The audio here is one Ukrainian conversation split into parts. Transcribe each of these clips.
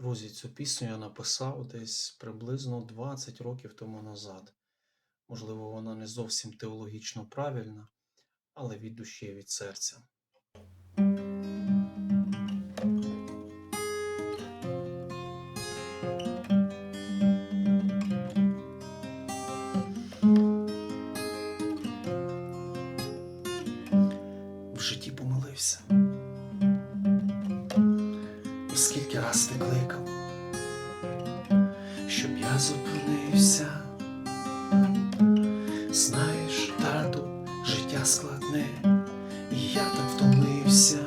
Друзі, цю пісню я написав десь приблизно 20 років тому назад. Можливо, вона не зовсім теологічно правильна, але від душі, від серця. Скільки раз ти кликав, щоб я зупинився. Знаєш, тату, життя складне, і я так втомився.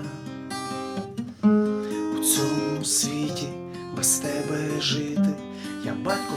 У цьому світі без тебе жити, я батько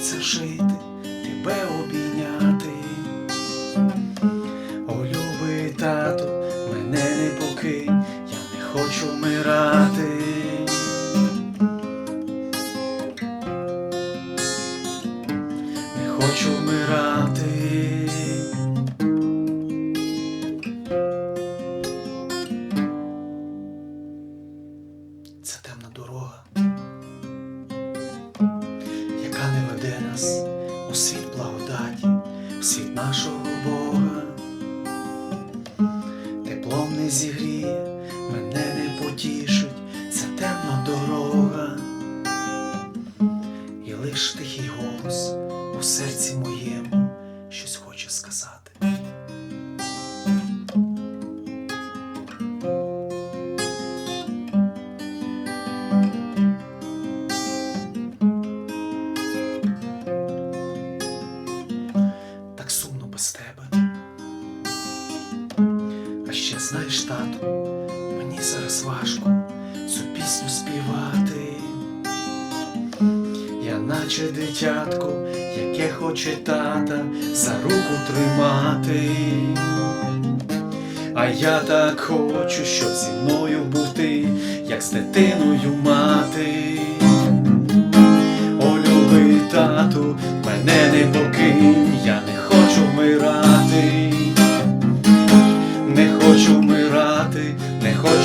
хочеться жити, тебе обійняти. О, любий тату, мене не покинь, я не хочу вмирати. Не хочу вмирати. Це темна дорога, світ нашого Бога. Теплом не зігріє, мене не потішить, це темна дорога. І лиш тихий голос у серці моєму щось хоче Без тебе. А ще знаєш, тату, мені зараз важко цю пісню співати. Я наче дитятко, яке хоче тата за руку тримати. А я так хочу, щоб зі мною був ти, як з дитиною мати.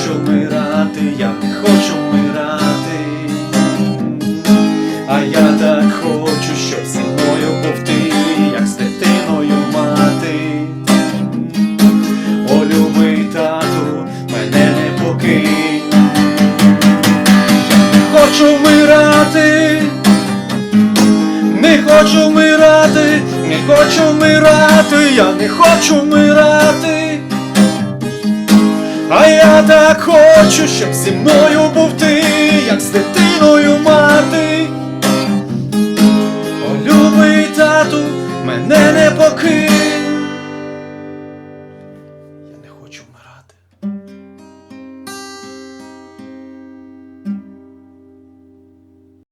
Хочу вмирати, я не хочу вмирати. А я так хочу, щоб зі мною був ти, як з дитиною мати. О, любий тату, мене не покинь. Я не хочу вмирати, не хочу вмирати, не хочу вмирати, я не хочу вмирати. А я так хочу, щоб зі мною був ти, як з дитиною мати. О, любий тату, мене не покинь.